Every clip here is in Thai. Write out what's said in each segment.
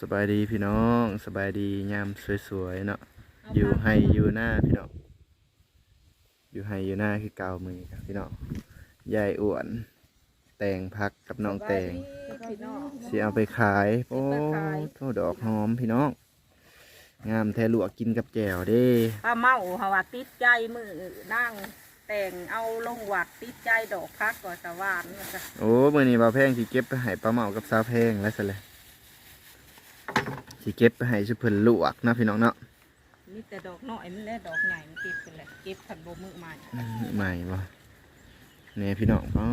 สบายดีพี่น้องสบายดียามสวยๆเนาะอยู่ให้อยู่หน้าพี่น้องอยู่ให้อยู่หน้าคือเก่ามือครับพี่น้องยายอ้วน แต่งพักกับน้องแต่งพี่น้องสิเอาไปขายโอ้ไปขายโทษดอกหอมพี่น้อง งามแท้ลวกกินกับแจ่วเด้ป้าเมาเขาว่าติดใจมือนั่งแต่งเอาลงวัดติดใจดอกพักก่อนสวรรค์ว่าซะโอ้มื้อนี้บ่าวแพงสิเก็บไปให้ป้าเมากับสาวแพงแล้วซะเลย สิเก็บไปให้สุเพิ่นลวกนะพี่น้องเนาะมีแต่ดอกน้อยมันแน่ดอกใหญ่มันเก็บไปเลยเก็บขันโบมือใหม่อืมใหม่บ่เนี่ยพี่น้องอ๋อ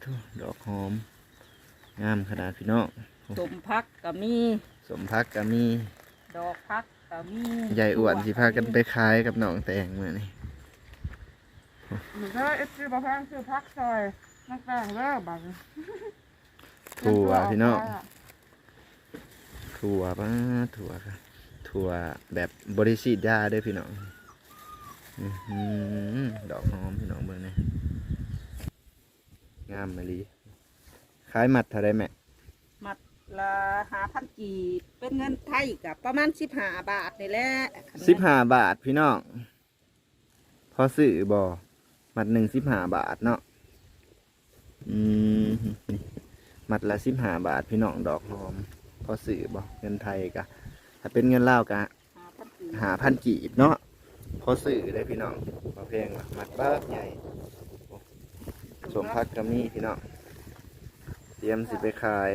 โถ่ดอกหอม งามขนาดพี่น้องสมพักก็มีสมพักก็มี ดอกพักก็มียายอ้วนสิพากันไปขายกับน้องแตงมื้อนี้หนูก็เอฟซีบอแพงซื้อพักซอยนักแต่งเลิกบังถั่วพี่น้อง ถั่วป้าถั่วค่ะถั่วแบบบริสิทธิ์ยาเด้อพี่น้องอื้อหือดอกหอมพี่น้องเบิ่งนี่งามมะลีขายหมัดเท่าไรแม่มัดละหาพันกีบเป็นเงินไทยกับประมาณสิบห้าบาทนี่แหละสิบห้าบาทพี่น้องพอซื้อบ่หมัดหนึ่งสิบห้าบาทเนาะอืมนี่หมัดละสิบห้าบาทพี่น้องดอกหอม พอซื้อบ่เงินไทยกะถ้าเป็นเงินลาวกะหาพันกีบหาพันกีบเนาะพอซื้อได้พี่น้องพอเพลงละหมัดบ้าใหญ่โอ้สมพักก็มีพี่น้องเตรียมสิไปขาย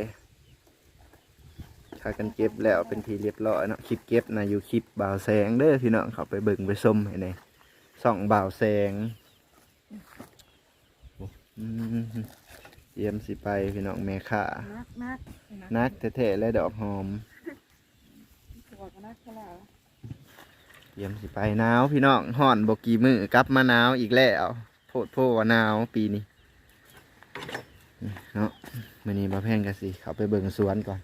ขายกันเก็บแล้วเป็นทีเรียบร้อยเนาะคลิปเก็บนะอยู่คลิปบ่าวแสงเด้อพี่น้องเขาไปเบิ่งไปส้มให้ในส่องบ่าวแสงโอ้อืม เตรียมสิไปพี่น้องแม่ข่านักนักนักแท้ๆและดอกหอมถั่วก็นักก็แล้วเยี่ยมสิไปหนาวพี่น้องห่อนบกี่มือกลับมาหนาวอีกแล้วโพดโพว่าหนาวปีนี้เนาะมื่อนี้มาแพงกันสิเขาไปเบิ่งสวนก่อน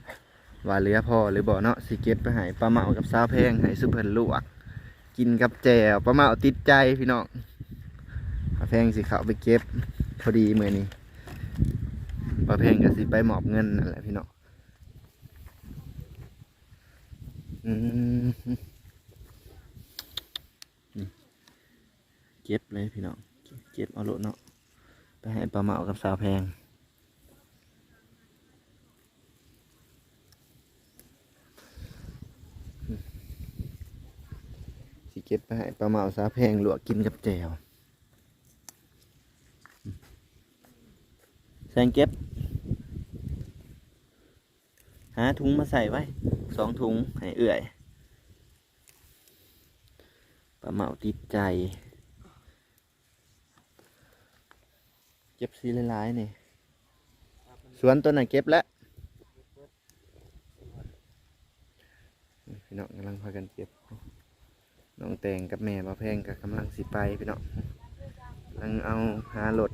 ว่าเหลือพอหรือบ่เนาะสิเก็บไปให้ปลาเมากับสาวแพงให้สุเพิ่นลวก กินกับแจ่วปลาเมาติดใจพี่น้องปลาแพงสิเขาไปเก็บพอดีมื่อนี้ ปลาแพงก็สิไปหมอบเงินนั่นแหละพี่น้องเก็บเลยพี่น้องเก็บเอาโลเนาะไปให้ปลาเมากับสาวแพงสิเก็บไปให้ปลาเมาสาวแพงลวกกินกับแจวแซงเก็บ หาถุงมาใส่ไว้สองถุงให้เอื่อยปลาเหมาติดใจ เก็บสีหลายๆนี่สวนตัวไหนเก็บแล้วพี่น้องกำลังพากันเก็บน้องแตงกับแม่มาแพงกับกำลังสิไปพี่น้องกำลังเอาหารถ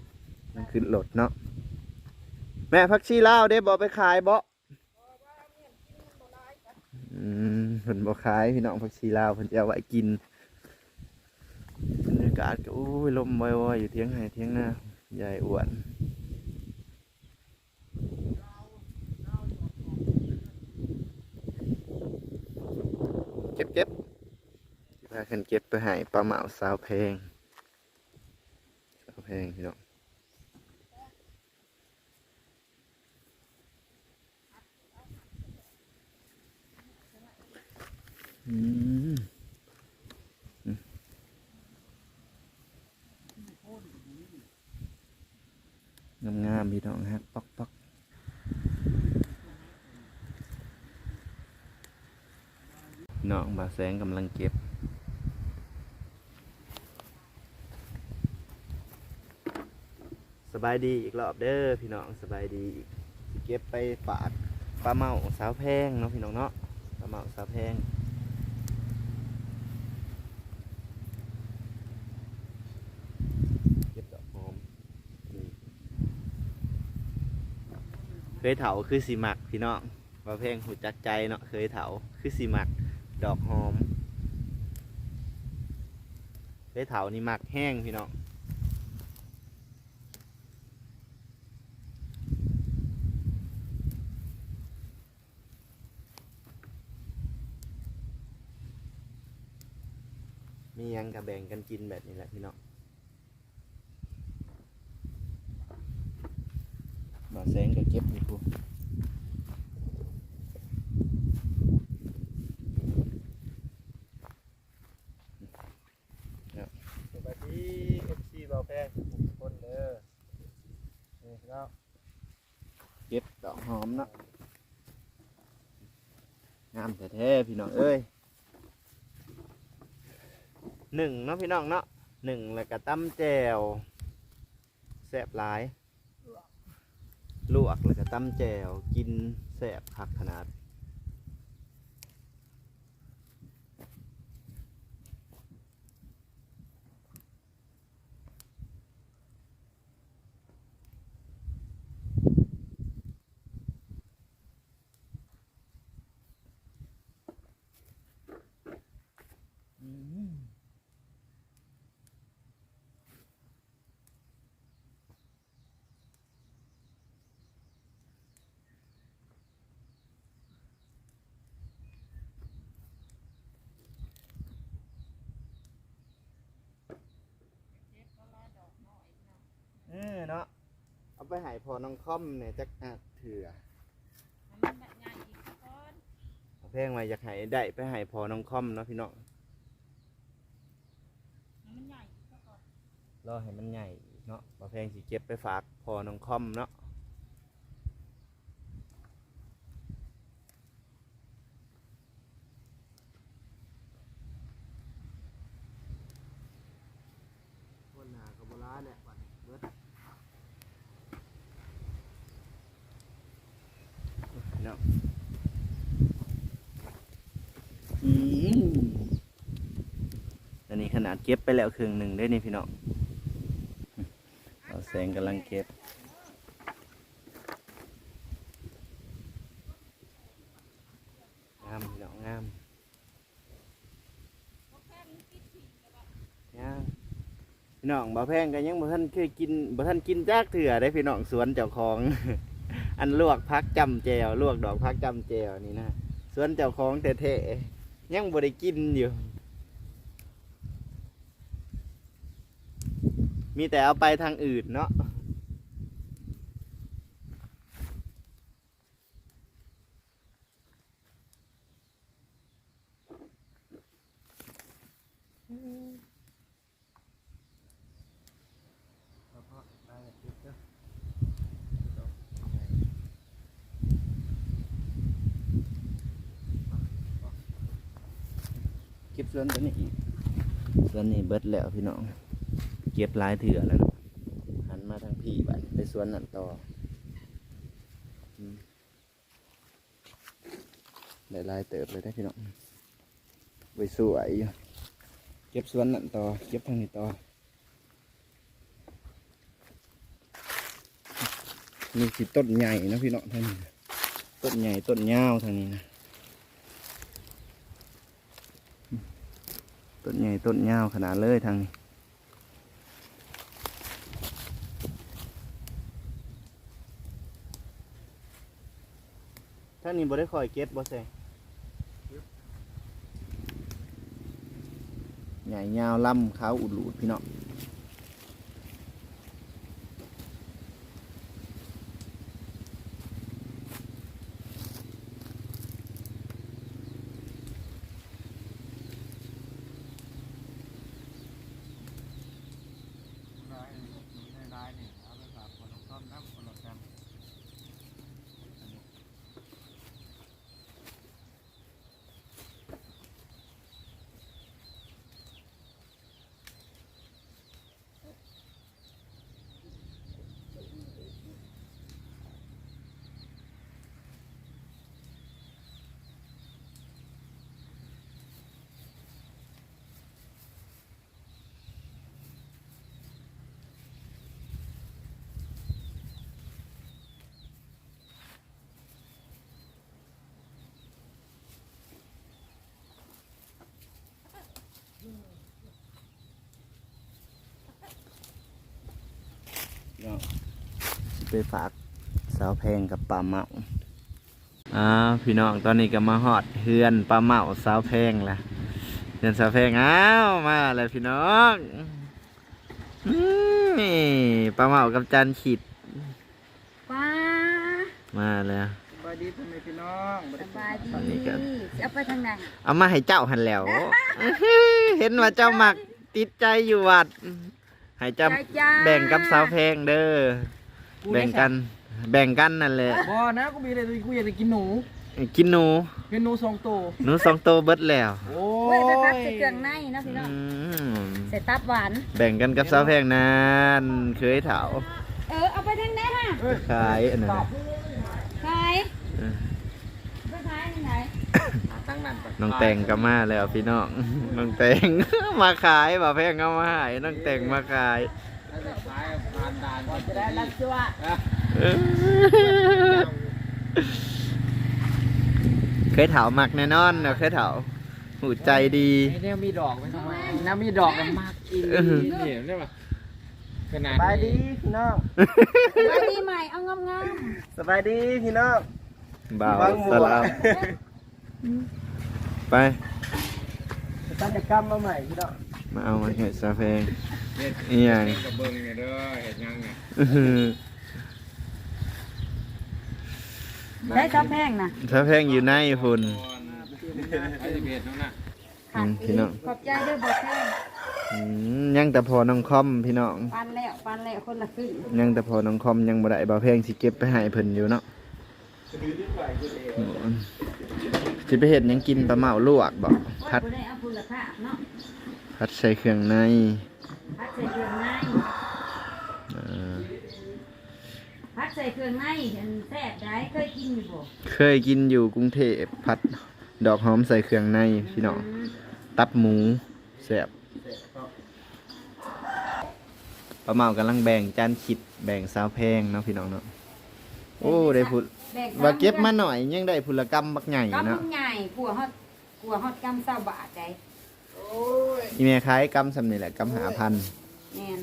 มันขึ้นรถเนาะแม่พักชีเลาวได้บอไปขายบอืม เพิ่นบ่ขายพี่น้องพักชีลาวเพิ่นจะเอาไว้กินบรรยากาศก็อู้ยลมวอยๆอยู่เทียงไห้เทียงหน้ายายอ้วนเก็บเก็บพากันเก็บไปให้ปลาเหมาสาวแพงสาวแพงพี่น้อง อืมงามพี่น้องฮะป๊อกป๊อกน้องมาแสงกำลังเก็บสบายดีอีกรอบเด้อพี่น้องสบายดีเก็บไปฝากปลาเมาสาวแพงเนาะพี่น้องเนาะปลาเมาสาวแพง ยเถาคือสีหมักพี่น้องว่าเพลงหูจักใจเนาะเคยเถาคือสีหมัก ดอกหอมเคยเถานี่หมักแห้งพี่น้องมียังกระแบ่งกันกินแบบนี้แหละพี่น้อง บ่แสงก็เก็บอยู่พูสวัสดีเอฟซีเบาแพงทุกคนเด้อนี่แล้วเก็บดอกหอมเนาะงามแท้ๆพี่น้องเอ้ยหนึ่งเนาะพี่น้องเนาะหนึ่งแล้วก็ตั้มแจวแซ่บหลาย ลวกแล้วก็ตั้มแจวกินแสบผักขนาด ไปใหายพอน้องค่อมเนี่ยจักอาจเถื่อมันแบบใหญ่อีกก้อนเอาเพลงมาอยากใหายได้ไปใหายพอน้องค่อมเนาะพี่น้องมันใหญ่อีกก้อน รอให้มันใหญ่อีกเนาะเอาเพลงสิเก็บไปฝากพอน้องค่อมเนาะคนหากับโบราณเนี่ยวันเบิดเนาะอืม อั นาดเก็บไปแล้วครึ่งหนึ่งได้นี่พี่น้องเอาแสงกำลังเก็บงามพี่น้องงามย่างพี่น้องบ่แพงกันยังบ่ท่านเคยกินบ่ท่านกินจากเถื่อได้พี่น้องสวนเจ้าของ อันลวกพักจำแจวลวกดอกพักจำแจวนี่นะสวนเจ้าของแท้ๆยังบ่ได้กินอยู่ มีแต่เอาไปทางอื่นเนาะเก็บส่วนตัวนี้อีกส่วนนี้เบิดแล้วพี่น้อง เก็บหลายเถื่อแล้วนะหันมาทางพี่บัดไปสวนนั่นต่อได้ลายเติบเลยได้พี่น้องไปสวยเก็บสวนนั่นต่อเก็บทางนี้ต่อนี่คือต้นใหญ่นะพี่น้องท่านี้ต้นใหญ่ต้นยาวทางนี้นะต้นใหญ่ต้นยาวขนาดเลยทางนี้ท่าง นี้บ่ได้คอยเก็บบ่ใส่ใหญ่ยาวลำขาวอุดรูดพี่น้อง ลายในลายนี่เอาไปฝากคนน้องต้อมน้ำคนละกัน เนาะไปฝากสาวแพงกับปลาเมาอ่าพี่น้องตอนนี้ก็มาฮอดเฮือนปลาเมาสาวแพงละเดินสาวแพงอ้าวมาแล้วพี่น้องนี่ปลาเหมากับจานขีดว้ามาแล้วสบายดีพ่อแม่พี่น้องสบายตอนนี้ดีก็เอาไปทางไหนเอามาให้เจ้าหันแล้วอื้อหือเห็นว่าเจ้ามักติดใจอยู่วัด ให้เจ้าจ้าจ้า แบ่งกับสาวแพงเด้อ แบ่งกัน แบ่งกันนั่นแหละบ่นะกูมีอะไรกูอยากจะกินหนูกินหนูกินหนูสองตัวหนูสองโตวเบิดแล้วโอ้เว้ยยไปพักใส่เครื่องในเนาะพี่น้องอืมใส่ตับหวาน แบ่งกันกับสาวแพงนานเคยเถาเออเอาไปทางไหนฮะขายอันนั้นน่ะขายเออไปขายที่ไหน ตั้งนั่นก่อนน้องแตงก็มาแล้วพี่น้อง น้องแตง มาขายบ่าวแพงเอามาให้น้องแตงมาขายถ้าจะขายผ่านด่านก็จะได้ได้รับชัวเออเคยเถามักแน่นอนเนาะเคยเถาหูใจดีไอ้เนี่ยมีดอกไหมทำไมน้ำมีดอกมันมากอีนี่ได้ปะขนาดสบายดีพี่น้องไปดีใหม่เอางามงามสบายดีพี่น้องบ่าววางหมวกสลามไป กิจกรรมมาใหม่พี่น้องมาเอามาเห็ดซาเพงอีหยังกับเบิ้งเนี่ยเด้อเห็ดยังเนี่ยอื้อหือได้ตับแพงนะซาเพงอยู่ในหุ่นไอ้เบ็ดนั่นน่ะขาดอืมพี่น้องขอบใจด้วยบอกแพงอืมยังแต่พอน้องคอมพี่น้องปันแล้วปันแล้วคนละครึ่งยังแต่พอน้องคอมยังบ่ได้บ่าวเพงสิเก็บไปให้เพิ่นอยู่เนาะอืม สิไปเฮ็ดหยังกินปลาเมาลวกบ่พัดบ่ได้เอาพุนละภาพเนาะพัดใส่เครื่องในพัดใส่เครื่องในเอ่อพัดใส่เครื่องในเห็นแซ่บได้เคยกินอยู่บ่เคยกินอยู่กรุงเทพพัดดอกหอมใส่เครื่องในพี่น้องอืมตับหมูแซ่บปลาเมากำลังแบ่งจานขิดแบ่งสาวแพงเนาะพี่น้องเนาะ โอ้ได้พุดแบกว่าเก็บมาหน่อยยังได้พุลกรรมบักใหญ่กำเนาะใหญ่กลัวฮอดกลัวฮอดกำเศร้าบาทใจอีเมียขายกรรมสำนี่แหละกรรมหาพันแม่น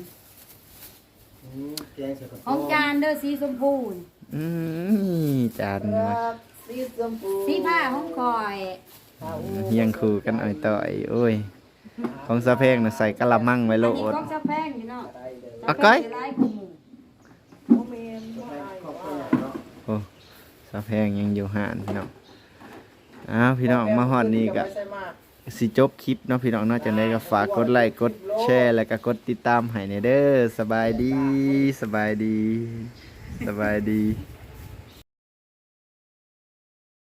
แกงใส่กระของจานเด้อสีชมพูนี่อืมจานมาสีชมพูสีผ้าของคอยเฮียงคู่กันอ่อยต่อยโอ้ย ของสาวแพงน่ะใส่กะละมังไว้โลอันนี้ด ของเจ้าแพงอยู่เนาะเอาก้อย เจ้าแพงสิหลายกว่าหมู่ โอ้สาวแพงยังอยู่ห่านพี่น้องอ้าวพี่น้องมาฮอดนี่ก็สิจบคลิปเนาะพี่น้องเนอกจากนี้ก็ฝากกดไลค์กดแชร์แล้วก็กดติดตามให้ในเด้อสบายดีสบายดี สบายดี